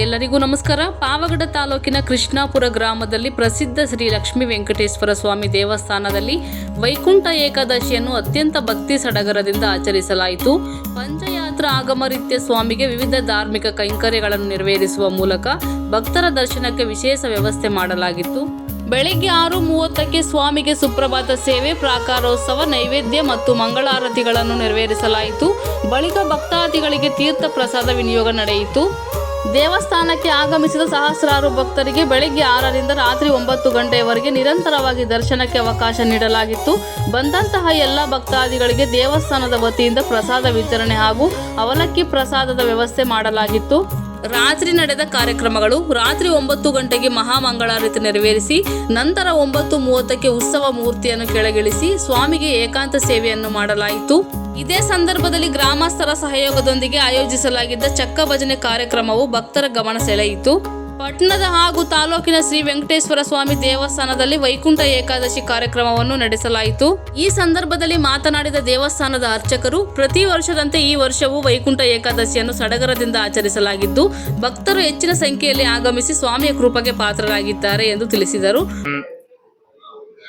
ಎಲ್ಲರಿಗೂ ನಮಸ್ಕಾರ. ಪಾವಗಡ ತಾಲೂಕಿನ ಕೃಷ್ಣಾಪುರ ಗ್ರಾಮದಲ್ಲಿ ಪ್ರಸಿದ್ಧ ಶ್ರೀ ಲಕ್ಷ್ಮೀ ವೆಂಕಟೇಶ್ವರ ಸ್ವಾಮಿ ದೇವಸ್ಥಾನದಲ್ಲಿ ವೈಕುಂಠ ಏಕಾದಶಿಯನ್ನು ಅತ್ಯಂತ ಭಕ್ತಿ ಸಡಗರದಿಂದ ಆಚರಿಸಲಾಯಿತು. ಪಂಚಯಾತ್ರ ಆಗಮರಿತ್ಯ ಸ್ವಾಮಿಗೆ ವಿವಿಧ ಧಾರ್ಮಿಕ ಕೈಂಕರ್ಯಗಳನ್ನು ನೆರವೇರಿಸುವ ಮೂಲಕ ಭಕ್ತರ ದರ್ಶನಕ್ಕೆ ವಿಶೇಷ ವ್ಯವಸ್ಥೆ ಮಾಡಲಾಗಿತ್ತು. ಬೆಳಿಗ್ಗೆ ಆರು ಮೂವತ್ತಕ್ಕೆ ಸ್ವಾಮಿಗೆ ಸುಪ್ರಭಾತ ಸೇವೆ, ಪ್ರಾಕಾರೋತ್ಸವ, ನೈವೇದ್ಯ ಮತ್ತು ಮಂಗಳಾರತಿಗಳನ್ನು ನೆರವೇರಿಸಲಾಯಿತು. ಬಳಿಕ ಭಕ್ತಾದಿಗಳಿಗೆ ತೀರ್ಥ ಪ್ರಸಾದ ವಿನಿಯೋಗ ನಡೆಯಿತು. ದೇವಸ್ಥಾನಕ್ಕೆ ಆಗಮಿಸಿದ ಸಹಸ್ರಾರು ಭಕ್ತರಿಗೆ ಬೆಳಿಗ್ಗೆ ಆರರಿಂದ ರಾತ್ರಿ ಒಂಬತ್ತು ಗಂಟೆಯವರೆಗೆ ನಿರಂತರವಾಗಿ ದರ್ಶನಕ್ಕೆ ಅವಕಾಶ ನೀಡಲಾಗಿತ್ತು. ಬಂದಂತಹ ಎಲ್ಲ ಭಕ್ತಾದಿಗಳಿಗೆ ದೇವಸ್ಥಾನದ ವತಿಯಿಂದ ಪ್ರಸಾದ ವಿತರಣೆ ಹಾಗೂ ಅವಲಕ್ಕಿ ಪ್ರಸಾದದ ವ್ಯವಸ್ಥೆ ಮಾಡಲಾಗಿತ್ತು. ರಾತ್ರಿ ನಡೆದ ಕಾರ್ಯಕ್ರಮಗಳು ರಾತ್ರಿ ಒಂಬತ್ತು ಗಂಟೆಗೆ ಮಹಾಮಂಗಳಾರತಿ ನೆರವೇರಿಸಿ, ನಂತರ ಒಂಬತ್ತು ಮೂವತ್ತಕ್ಕೆ ಉತ್ಸವ ಮೂರ್ತಿಯನ್ನು ಕೆಳಗಿಳಿಸಿ, ಸ್ವಾಮಿಗೆ ಏಕಾಂತ ಸೇವೆಯನ್ನು ಮಾಡಲಾಯಿತು. ಇದೇ ಸಂದರ್ಭದಲ್ಲಿ ಗ್ರಾಮಸ್ಥರ ಸಹಯೋಗದೊಂದಿಗೆ ಆಯೋಜಿಸಲಾಗಿದ್ದ ಚಕ್ಕ ಭಜನೆ ಕಾರ್ಯಕ್ರಮವು ಭಕ್ತರ ಗಮನ ಸೆಳೆಯಿತು. ಪಟ್ಟಣದ ಹಾಗೂ ತಾಲೂಕಿನ ಶ್ರೀ ವೆಂಕಟೇಶ್ವರ ಸ್ವಾಮಿ ದೇವಸ್ಥಾನದಲ್ಲಿ ವೈಕುಂಠ ಏಕಾದಶಿ ಕಾರ್ಯಕ್ರಮವನ್ನು ನಡೆಸಲಾಯಿತು. ಈ ಸಂದರ್ಭದಲ್ಲಿ ಮಾತನಾಡಿದ ದೇವಸ್ಥಾನದ ಅರ್ಚಕರು, ಪ್ರತಿ ವರ್ಷದಂತೆ ಈ ವರ್ಷವೂ ವೈಕುಂಠ ಏಕಾದಶಿಯನ್ನು ಸಡಗರದಿಂದ ಆಚರಿಸಲಾಗಿದ್ದು, ಭಕ್ತರು ಹೆಚ್ಚಿನ ಸಂಖ್ಯೆಯಲ್ಲಿ ಆಗಮಿಸಿ ಸ್ವಾಮಿಯ ಕೃಪೆಗೆ ಪಾತ್ರರಾಗಿದ್ದಾರೆ ಎಂದು ತಿಳಿಸಿದರು.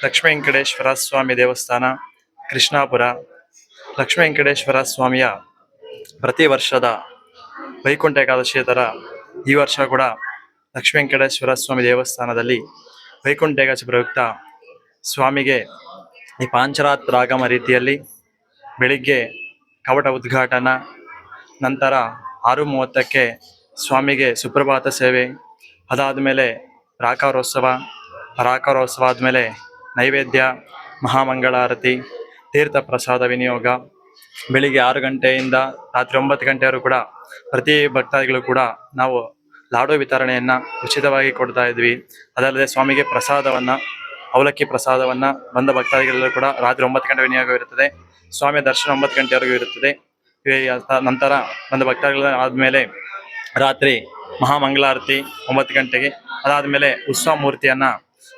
ಲಕ್ಷ್ಮೀ ವೆಂಕಟೇಶ್ವರ ಸ್ವಾಮಿ ದೇವಸ್ಥಾನ, ಕೃಷ್ಣಾಪುರ ಲಕ್ಷ್ಮೀ ವೆಂಕಟೇಶ್ವರ ಸ್ವಾಮಿಯ ಪ್ರತಿ ವರ್ಷದ ವೈಕುಂಠ ಏಕಾದಶಿಯ ಥರ ಈ ವರ್ಷ ಕೂಡ ಲಕ್ಷ್ಮೀ ವೆಂಕಟೇಶ್ವರ ಸ್ವಾಮಿ ದೇವಸ್ಥಾನದಲ್ಲಿ ವೈಕುಂಠ ಏಕಾದಶಿ ಪ್ರಯುಕ್ತ ಸ್ವಾಮಿಗೆ ಈ ಪಾಂಚರಾತ್ರ ರಾಗಮ ರೀತಿಯಲ್ಲಿ ಬೆಳಿಗ್ಗೆ ಕವಟ ಉದ್ಘಾಟನ, ನಂತರ ಆರು ಮೂವತ್ತಕ್ಕೆ ಸ್ವಾಮಿಗೆ ಸುಪ್ರಭಾತ ಸೇವೆ ಅದಾದ ಮೇಲೆ ರಾಕಾರೋತ್ಸವ ರಾಕಾರೋತ್ಸವ ಆದಮೇಲೆ ನೈವೇದ್ಯ, ಮಹಾಮಂಗಳಾರತಿ ತೀರ್ಥ ಪ್ರಸಾದ ವಿನಿಯೋಗ. ಬೆಳಿಗ್ಗೆ ಆರು ಗಂಟೆಯಿಂದ ರಾತ್ರಿ ಒಂಬತ್ತು ಗಂಟೆವರೆಗೂ ಕೂಡ ಪ್ರತಿ ಭಕ್ತಾದಿಗಳು ಕೂಡ ನಾವು ಲಾಡು ವಿತರಣೆಯನ್ನ ಉಚಿತವಾಗಿ ಕೊಡ್ತಾ ಇದ್ವಿ. ಅದಲ್ಲದೆ ಸ್ವಾಮಿಗೆ ಪ್ರಸಾದವನ್ನ, ಅವಲಕ್ಕಿ ಪ್ರಸಾದವನ್ನ ಬಂದ ಭಕ್ತಾದಿಗಳೆಲ್ಲರೂ ಕೂಡ ರಾತ್ರಿ ಒಂಬತ್ತು ಗಂಟೆ ವಿನಿಯೋಗವಿರುತ್ತದೆ ಸ್ವಾಮಿಯ ದರ್ಶನ ಒಂಬತ್ತು ಗಂಟೆವರೆಗೂ ಇರುತ್ತದೆ. ನಂತರ ಬಂದ ಭಕ್ತಾದಿಗಳ ಆದಮೇಲೆ ರಾತ್ರಿ ಮಹಾಮಂಗಳಾರತಿ ಒಂಬತ್ತು ಗಂಟೆಗೆ, ಅದಾದಮೇಲೆ ಉತ್ಸವ ಮೂರ್ತಿಯನ್ನ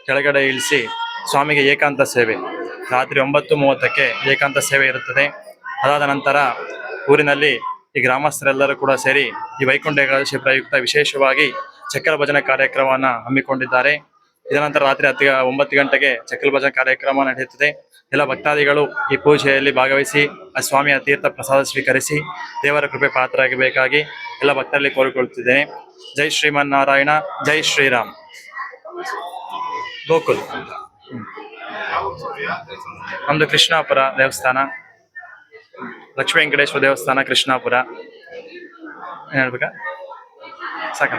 ಕೆಳಗಡೆ ಇಳಿಸಿ ಸ್ವಾಮಿಗೆ ಏಕಾಂತ ಸೇವೆ. ರಾತ್ರಿ ಒಂಬತ್ತು ಮೂವತ್ತಕ್ಕೆ ಏಕಾಂತ ಸೇವೆ ಇರುತ್ತದೆ. ಅದಾದ ನಂತರ ಊರಿನಲ್ಲಿ ಈ ಗ್ರಾಮಸ್ಥರೆಲ್ಲರೂ ಕೂಡ ಸೇರಿ ಈ ವೈಕುಂಠ ಏಕಾದಶಿ ಪ್ರಯುಕ್ತ ವಿಶೇಷವಾಗಿ ಚಕ್ರ ಭಜನೆ ಕಾರ್ಯಕ್ರಮವನ್ನು ಹಮ್ಮಿಕೊಂಡಿದ್ದಾರೆ. ಇದರ ನಂತರ ರಾತ್ರಿ ಹತ್ತು ಒಂಬತ್ತು ಗಂಟೆಗೆ ಚಕ್ರ ಭಜನೆ ಕಾರ್ಯಕ್ರಮ ನಡೆಯುತ್ತದೆ. ಎಲ್ಲ ಭಕ್ತಾದಿಗಳು ಈ ಪೂಜೆಯಲ್ಲಿ ಭಾಗವಹಿಸಿ, ಆ ಸ್ವಾಮಿಯ ತೀರ್ಥ ಪ್ರಸಾದ ಸ್ವೀಕರಿಸಿ, ದೇವರ ಕೃಪೆ ಪಾತ್ರರಾಗಬೇಕಾಗಿ ಎಲ್ಲ ಭಕ್ತರಲ್ಲಿ ಕೋರಿಕೊಳ್ಳುತ್ತಿದ್ದೇನೆ. ಜೈ ಶ್ರೀಮನ್ನಾರಾಯಣ, ಜೈ ಶ್ರೀರಾಮ್. ಗೋಕುಲ್. ನಮ್ದು ಕೃಷ್ಣಾಪುರ ದೇವಸ್ಥಾನ ಲಕ್ಷ್ಮೀ ವೆಂಕಟೇಶ್ವರ ದೇವಸ್ಥಾನ ಕೃಷ್ಣಾಪುರ. ಏನು ಹೇಳ್ಬೇಕಾ? ಸಾಕ